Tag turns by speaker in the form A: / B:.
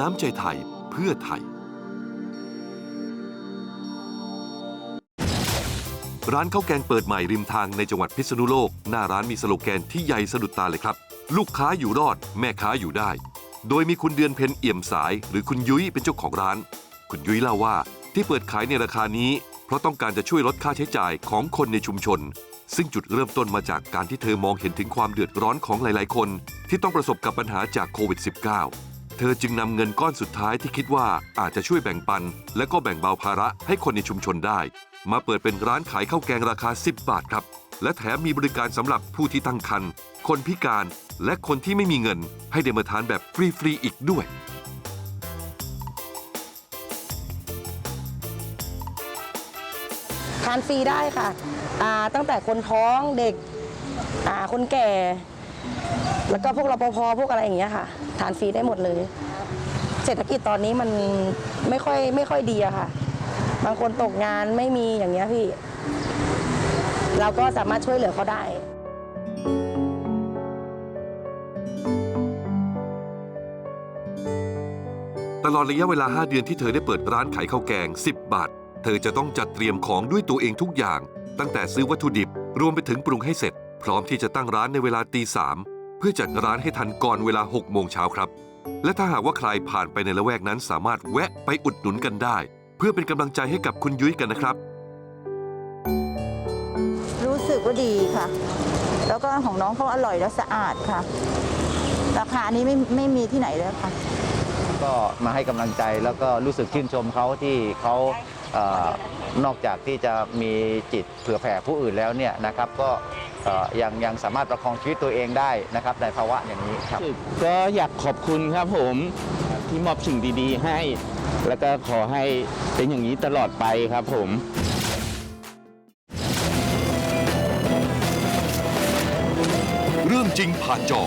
A: น้ำใจไทยเพื่อไทย ร้านข้าวแกงเปิดใหม่ริมทางในจังหวัดพิษณุโลก หน้าร้านมีสโลแกนที่ใหญ่สะดุดตาเลยครับ ลูกค้าอยู่รอด แม่ค้าอยู่ได้ โดยมีคุณเดือนเพ็ญเอี่ยมสาย หรือคุณยุ้ยเป็นเจ้าของร้าน คุณยุ้ยเล่าว่าที่เปิดขายในราคานี้ เพราะต้องการจะช่วยลดค่าใช้จ่ายของคนในชุมชน ซึ่งจุดเริ่มต้นมาจากการที่เธอมองเห็นถึงความเดือดร้อนของหลาย ๆ คน ที่ต้องประสบกับปัญหาจากโควิด -19 เธอจึงนำเงินก้อนสุดท้ายที่คิดว่าอาจจะช่วยแบ่งปัน และก็แบ่งเบาภาระให้คนในชุมชนได้ มาเปิดเป็นร้านขายข้าวแกงราคา 10 บาทครับ และแถมมีบริการสำหรับผู้ที่ตั้งครรภ์คนพิการ และคนที่ไม่มีเงิน ให้ได้มาทานแบบฟรีๆอีกด้วย
B: ทานฟรีได้ค่ะตั้งแต่คนท้องเด็กคนแก่ แล้วก็พวกรปภพวกอะไรอย่างเงี้ยค่ะ ทานฟรีได้หมดเลย เศรษฐกิจตอนนี้มันไม่ค่อยไม่ค่อยดีอะค่ะ บางคนตกงานไม่มีอย่างเงี้ยพี่ เราก็สามารถช่วยเหลือเขาได้
A: ตลอดระยะเวลา 5 เดือนที่เธอได้เปิดร้านขายข้าวแกง 10 บาท เธอจะต้องจัดเตรียมของด้วยตัวเองทุกอย่าง ตั้งแต่ซื้อวัตถุดิบ รวมไปถึงปรุงให้เสร็จ พร้อมที่จะตั้งร้านในเวลาตีสามเพื่อจัดร้านให้ทันก่อนเวลา6โมงเช้าครับ และถ้าหากว่าใครผ่านไปในละแวกนั้นสามารถแวะไปอุดหนุนกันได้ เพื่อเป็นกำลังใจให้กับคุณยุ้ยกันนะครับ
C: รู้สึกว่าดีค่ะ แล้วก็ของน้องเขาอร่อยและสะอาดค่ะ ราคานี้ไม่ไม่มีที่ไหนเลยค่ะ
D: ก็มาให้กำลังใจแล้วก็รู้สึกชื่นชมเขาที่เขาเออนอกจากที่จะมีจิตเผื่อแผ่ผู้อื่นแล้วเนี่ยนะครับ ก็เอ่อ ยังยังสามารถประคองชีวิตตัวเองได้นะครับในภาวะอย่างนี้ครับ
E: ก็อยากขอบคุณครับผมที่มอบสิ่งดีๆให้ แล้วก็ขอให้เป็นอย่างนี้ตลอดไปครับผม
A: เรื่องจริงผ่านจอ